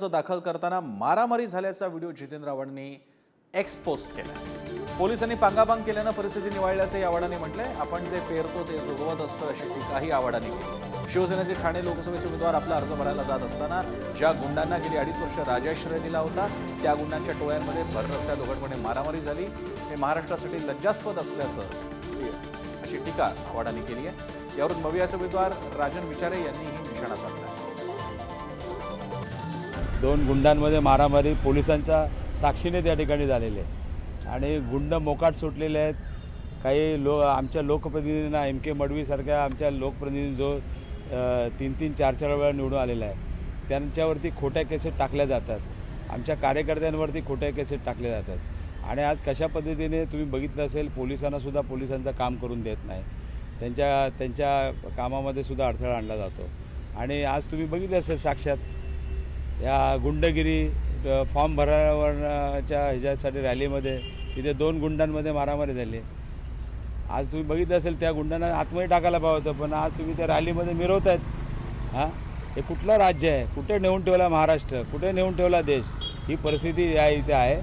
अर्ज दाखल करताना मारामारी झाल्याचा व्हिडिओ जितेंद्र आव्हाडांनी एक्सपोस्ट केला पोलिसांनी पांगापांग केल्यानं परिस्थिती निवाळल्याचंही आव्हाडांनी म्हटलंय. आपण जे पेरतो ते जोगवत असतो अशी टीकाही आव्हाडांनी केली. शिवसेनेचे ठाणे लोकसभेचे उमेदवार आपला अर्ज भरायला जात असताना ज्या गुंडांना गेली अडीच वर्ष राजाश्रय दिला होता त्या गुंडांच्या टोळ्यांमध्ये भर रस्त्यात उघडपणे मारामारी झाली. हे महाराष्ट्रासाठी लज्जास्पद असल्याचं अशी टीका आव्हाडांनी केली आहे. यावरून मवियाचे उमेदवार राजन विचारे यांनीही निशाणा साधला. दोन गुंडांमध्ये मारामारी पोलिसांच्या साक्षीने त्या ठिकाणी झालेले आहे आणि गुंड मोकाट सुटलेले आहेत. काही लो आमच्या लोकप्रतिनिधींना एम के मडवीसारख्या आमच्या लोकप्रतिनिधी जो तीन तीन चार चार वेळा निवडून आलेला आहे त्यांच्यावरती खोट्या केसेस टाकल्या जातात. आमच्या कार्यकर्त्यांवरती खोट्या केसेस टाकल्या जातात. आणि आज कशा पद्धतीने तुम्ही बघितलं असेल पोलिसांनासुद्धा पोलिसांचं काम करून देत नाही. त्यांच्या त्यांच्या कामामध्ये सुद्धा अडथळा आणला जातो. आणि आज तुम्ही बघितलं असेल साक्षात या गुंडगिरी फॉर्म भरावरच्या ह्याच्यासाठी रॅलीमध्ये तिथे दोन गुंडांमध्ये मारामारी झाली. आज तुम्ही बघितलं असेल त्या गुंडांना आतमध्ये टाकायला पाहिजे होतं पण आज तुम्ही त्या रॅलीमध्ये मिरवतायत. हां? हे कुठलं राज्य आहे? कुठे नेऊन ठेवला महाराष्ट्र? कुठे नेऊन ठेवला देश? ही परिस्थिती या इथे आहे.